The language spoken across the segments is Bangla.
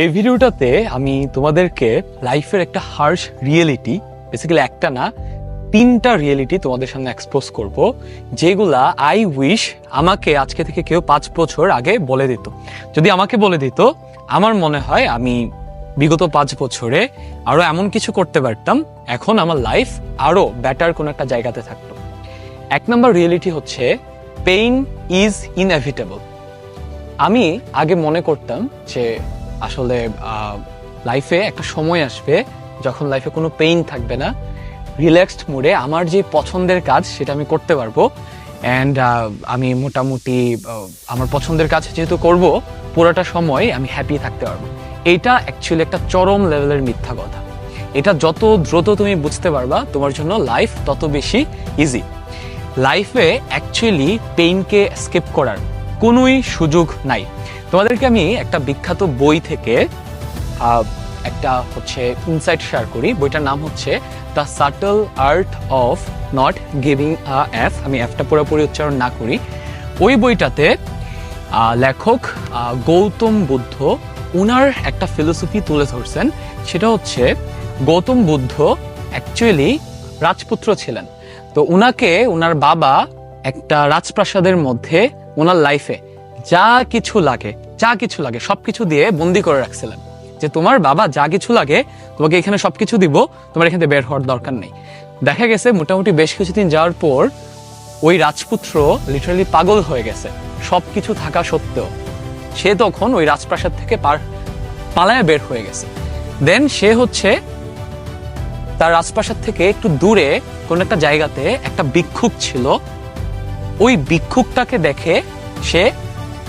এই ভিডিওটাতে আমি তোমাদেরকে লাইফের একটা হার্শ রিয়েলিটি বেসিক্যালি একটা না, তিনটা রিয়েলিটি তোমাদের সামনে এক্সপোজ করব, যেগুলা আই উইশ আমাকে আজকে থেকে কেউ পাঁচ বছর আগে বলে দিত। যদি আমাকে বলে দিত, আমার মনে হয় আমি বিগত পাঁচ বছরে আরও এমন কিছু করতে পারতাম, এখন আমার লাইফ আরও বেটার কোনো একটা জায়গাতে থাকতো। এক নম্বর রিয়েলিটি হচ্ছে পেইন ইজ ইনএভিটেবল আমি আগে মনে করতাম যে আসলে লাইফে একটা সময় আসবে যখন লাইফে কোনো পেইন থাকবে না। রিল্যাক্সড মুডে আমার যে পছন্দের কাজ সেটা আমি করতে পারব। অ্যান্ড আমি মোটামুটি আমার পছন্দের কাজ যেহেতু করব, পুরোটা সময় আমি হ্যাপি থাকতে পারব। এইটা অ্যাকচুয়ালি একটা চরম লেভেলের মিথ্যা কথা। এটা যত দ্রুত তুমি বুঝতে পারবা, তোমার জন্য লাইফ তত বেশি ইজি লাইফে অ্যাকচুয়ালি পেইনকে স্কিপ করার কোনোই সুযোগ নাই। তোমাদেরকে আমি একটা বিখ্যাত বই থেকে একটা হচ্ছে ইনসাইট শেয়ার করি। বইটার নাম হচ্ছে the subtle art of not giving a F আমি এফটা পুরোপুরি উচ্চারণ না করি। ওই বইটাতে লেখক গৌতম বুদ্ধ, উনার একটা ফিলোসফি তুলে ধরছেন। সেটা হচ্ছে, গৌতম বুদ্ধ অ্যাকচুয়ালি রাজপুত্র ছিলেন। তো উনাকে, উনার বাবা একটা রাজপ্রাসাদের মধ্যে ওনার লাইফে যা কিছু লাগে, যা কিছু লাগে, সবকিছু দিয়ে বন্দি করে রাখছিলেন। যে তোমার বাবা যা কিছু লাগে, তোমাকে এখানে সবকিছু দিব, তোমার এখান বের হওয়ার দরকার নেই। দেখা গেছে মোটামুটি বেশ কিছুদিন যাওয়ার পর ওই রাজপুত্র লিটারালি পাগল হয়ে গেছে, সবকিছু থাকা সত্ত্বেও। সে তখন ওই রাজপ্রাসাদ থেকে পার, পালায়া বের হয়ে গেছে। দেন সে হচ্ছে তার রাজপ্রাসাদ থেকে একটু দূরে কোন একটা জায়গাতে একটা ভিক্ষুক ছিল ওই ভিক্ষুকটাকে দেখে সে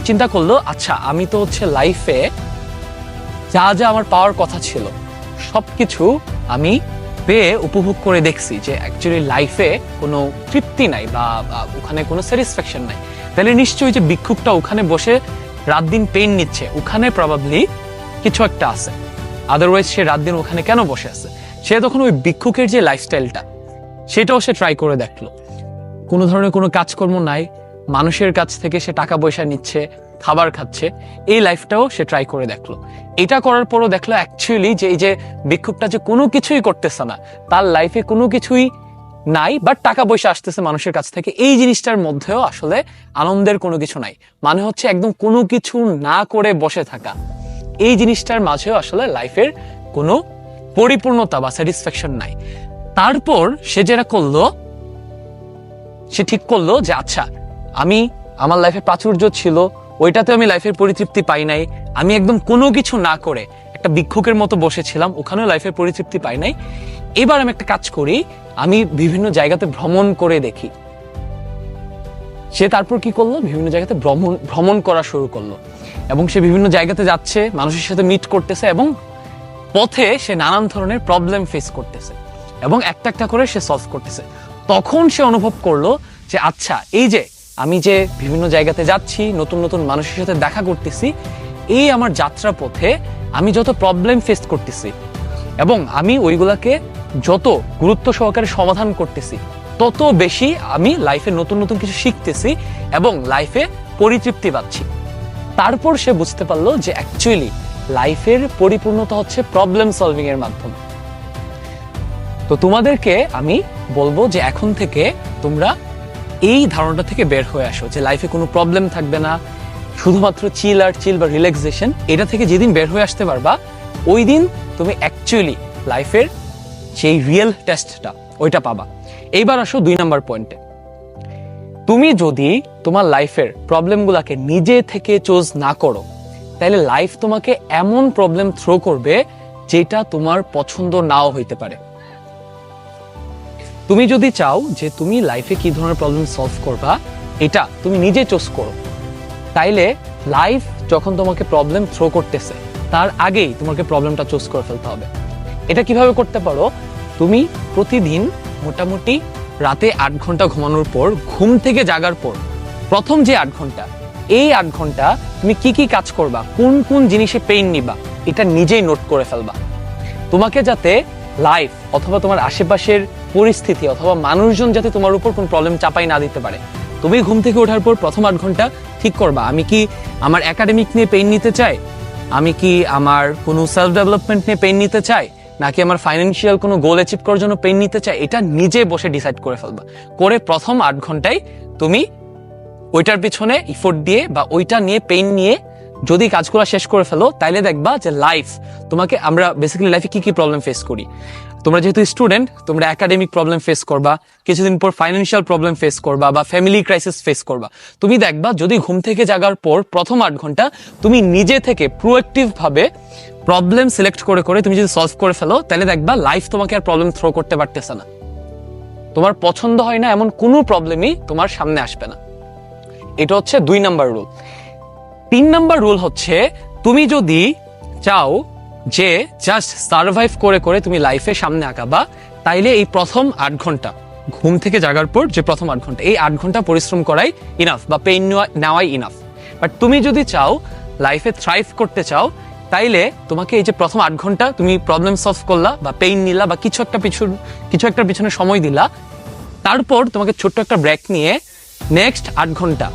চিন্তা করল আচ্ছা আমি তো হচ্ছে লাইফে যা যা আমার পাওয়ার কথা ছিল, সবকিছু আমি পেয়ে উপভোগ করে দেখছি যে অ্যাকচুয়ালি লাইফে কোনো তৃপ্তি নাই বা ওখানে কোনো স্যাটিসফ্যাকশন নাই। তাহলে নিশ্চয়ই যে ভিক্ষুকটা ওখানে বসে রাত দিন পেন নিচ্ছে, ওখানে প্রবাবলি কিছু একটা আছে। আদারওয়াইজ সে রাত দিন ওখানে কেন বসে আছে? সে তখন ওই ভিক্ষুকের যে লাইফস্টাইলটা সেটাও সে ট্রাই করে দেখল। কোনো ধরনের কোনো কাজকর্ম নাই, মানুষের কাছ থেকে সে টাকা পয়সা নিচ্ছে, খাবার খাচ্ছে, এই লাইফটাও সে ট্রাই করে দেখল। এটা করার পরও দেখল অ্যাকচুয়ালি যে এই যে ভিক্ষুকটা যে কোনো কিছুই করতেছে না, তার লাইফে কোনো কিছুই নাই বাট টাকা পয়সা আসতেছে মানুষের কাছ থেকে, এই জিনিসটার মধ্যেও আসলে আনন্দের কোনো কিছু নাই। মানে হচ্ছে একদম কোনো কিছু না করে বসে থাকা। এই জিনিসটার মাঝেও আসলে লাইফের কোনো পরিপূর্ণতা বা স্যাটিসফ্যাকশন নাই। তারপর সে যেটা করল সে ঠিক করল যে আচ্ছা আমি, আমার লাইফে প্রাচুর্য ছিল, ওইটাতে আমি লাইফের পরিতৃপ্তি পাই নাই। আমি একদম কোনো কিছু না করে একটা ভিক্ষুকের মতো বসেছিলাম, ওখানেও লাইফের পরিতৃপ্তি পাই নাই। এবার আমি একটা কাজ করি, আমি বিভিন্ন জায়গাতে ভ্রমণ করে দেখি। সে তারপর কি করল? বিভিন্ন জায়গাতে ভ্রমণ ভ্রমণ করা শুরু করল। এবং সে বিভিন্ন জায়গাতে যাচ্ছে, মানুষের সাথে মিট করতেছে এবং পথে সে নানান ধরনের প্রবলেম ফেস করতেছে। এবং একটা একটা করে সে সলভ করতেছে। তখন সে অনুভব করল যে আচ্ছা এই যে, আমি যে বিভিন্ন জায়গাতে যাচ্ছি, নতুন নতুন মানুষের সাথে দেখা করতেছি, এই আমার যাত্রা পথে আমি যত প্রবলেম ফেস করতেছি এবং আমি ওইগুলাকে যত গুরুত্ব সহকারে সমাধান করতেছি, তত বেশি আমি লাইফে নতুন নতুন কিছু শিখতেছি এবং লাইফে পরিতৃপ্তি পাচ্ছি। তারপর সে বুঝতে পারল যে অ্যাকচুয়ালি লাইফের পরিপূর্ণতা হচ্ছে প্রবলেম সলভিং এর মাধ্যমে। তো তোমাদেরকে আমি বলব যে এখন থেকে তোমরা এই ধারণাটা থেকে বের হয়ে আসো যে লাইফে কোনো প্রবলেম থাকবে না। শুধুমাত্র চিল আর চিল বা রিল্যাক্সেশন এটা থেকে যেদিন বের হয়ে আসতে পারবা ওই দিন তুমি অ্যাকচুয়ালি লাইফের সেই রিয়েল টেস্টটা ওইটা পাবা। এইবার আসো দুই নাম্বার পয়েন্টে তুমি যদি তোমার লাইফের প্রবলেমগুলোকে নিজে থেকে চোজ না করো তাহলে লাইফ তোমাকে এমন প্রবলেম থ্রো করবে যেটা তোমার পছন্দ নাও হইতে পারে। তুমি যদি চাও যে তুমি লাইফে কি ধরনের প্রবলেম সলভ করবা, এটা তুমি নিজে চুজ করো। তাইলে লাইফ যখন তোমাকে প্রবলেম থ্রো করতেছে, তার আগেই তোমাকে প্রবলেমটা চুজ করে ফেলতে হবে। এটা কীভাবে করতে পারো? তুমি প্রতিদিন মোটামুটি রাতে আট ঘণ্টা ঘুমানোর পর, ঘুম থেকে জাগার পর, প্রথম যে আট ঘণ্টা, এই আট ঘণ্টা তুমি কি কি কাজ করবা, কোন কোন জিনিসে পেইন নিবা, এটা নিজেই নোট করে ফেলবা। তোমাকে যাতে লাইফ অথবা তোমার আশেপাশের পরিস্থিতি অথবা মানুষজন যাতে তোমার উপর কোনো প্রবলেম চাপাই না দিতে পারে। তুমি ঘুম থেকে ওঠার পর প্রথম আট ঘণ্টা ঠিক করবা। আমি কি আমার একাডেমিক নিয়ে পেইন নিতে চাই? আমি কি আমার কোনো সেলফ ডেভেলপমেন্ট নিয়ে পেন নিতে চাই? নাকি আমার ফাইন্যান্সিয়াল কোনো গোল অ্যাচিভ করার জন্য পেন নিতে চাই? এটা নিজে বসে ডিসাইড করে ফেলবা। করে প্রথম আট ঘন্টায় তুমি ওইটার পিছনে ইফোর্ট দিয়ে বা ওইটা নিয়ে পেন নিয়ে যদি কাজগুলো শেষ করে ফেলো, তাইলে দেখবা যে লাইফ তোমাকে আমরা বেসিক্যালি লাইফে কি কি প্রবলেম ফেস করি? তোমরা যেহেতু স্টুডেন্ট তোমরা একাডেমিক প্রবলেম ফেস করবা, কিছুদিন পর ফাইন্যান্সিয়াল প্রবলেম ফেস করবা বা ফ্যামিলি ক্রাইসিস ফেস করবা। তুমি দেখবা, যদি ঘুম থেকে জাগার পর প্রথম আট ঘণ্টা তুমি নিজে থেকে প্রোয়েক্টিভ ভাবে প্রবলেম সিলেক্ট করে করে তুমি যদি সলভ করে ফেলো, তাহলে দেখবা লাইফ তোমাকে আর প্রবলেম থ্রো করতে পারতেছে না। তোমার পছন্দ হয় না, এমন কোনো প্রবলেমই তোমার সামনে আসবে না। এটা হচ্ছে দুই নাম্বার রুল তিন নাম্বার রুল হচ্ছে, তুমি যদি চাও যে জাস্ট সার্ভাইভ করে করে তুমি লাইফে সামনে আঁকাবা তাইলে এই প্রথম আট ঘণ্টা, ঘুম থেকে জাগার পর যে প্রথম আট ঘণ্টা, এই আট ঘণ্টা পরিশ্রম করাই ইনাফ বা পেইন নেওয়াই ইনাফ বাট তুমি যদি চাও লাইফে থ্রাইভ করতে চাও, তাইলে তোমাকে এই যে প্রথম আট ঘণ্টা তুমি প্রবলেম সলভ করলা বা পেইন নিলা বা কিছু একটা পিছু, কিছু একটা পিছনে সময় দিলা, তারপর তোমাকে ছোট্ট একটা ব্রেক নিয়ে নেক্সট আট ঘণ্টা,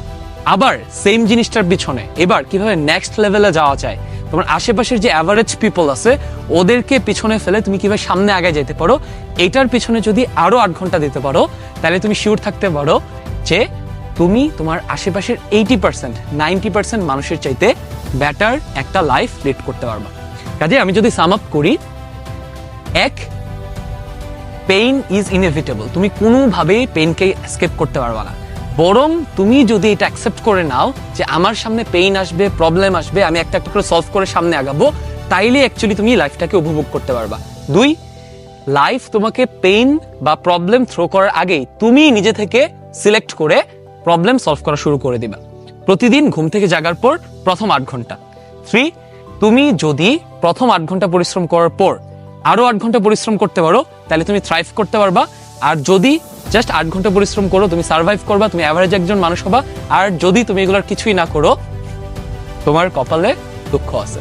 আবার সেম জিনিসটার পিছনে, এবার কীভাবে নেক্সট লেভেলে যাওয়া যায় তোমার আশেপাশের যে অ্যাভারেজ পিপল আছে, ওদেরকে পিছনে ফেলে তুমি কীভাবে সামনে আগে যেতে পারো, এটার পিছনে যদি আরও আট ঘণ্টা দিতে পারো, তাহলে তুমি শিওর থাকতে পারো যে তুমি তোমার আশেপাশের এইটি পার্সেন্ট নাইনটি পার্সেন্ট মানুষের চাইতে বেটার একটা লাইফ লিড করতে পারবা। কাজে আমি যদি সাম আপ করি, এক পেইন ইজ ইনএভিটেবল তুমি কোনোভাবেই পেইনকে এসকেপ করতে পারবা না। বরং তুমি যদি এটা অ্যাকসেপ্ট করে নাও যে আমার সামনে পেইন আসবে প্রবলেম আসবে, আমি একটা একটা করে সলভ করে সামনে আগাবো, তাইলে অ্যাকচুয়ালি তুমি লাইফটাকে উপভোগ করতে পারবা। দুই লাইফ তোমাকে পেইন বা প্রবলেম থ্রো করার আগেই তুমি নিজে থেকে সিলেক্ট করে প্রবলেম সলভ করা শুরু করে দিবা। প্রতিদিন ঘুম থেকে জাগার পর প্রথম আট ঘণ্টা। থ্রি তুমি যদি প্রথম আট ঘণ্টা পরিশ্রম করার পর আরও আট ঘণ্টা পরিশ্রম করতে পারো তাহলে তুমি থ্রাইভ করতে পারবা। আর যদি জাস্ট আট ঘণ্টা পরিশ্রম করো, তুমি সার্ভাইভ করবা, তুমি অ্যাভারেজ একজন মানুষ হবা, আর যদি তুমি এগুলোর কিছুই না করো, তোমার কপালে দুঃখ আছে।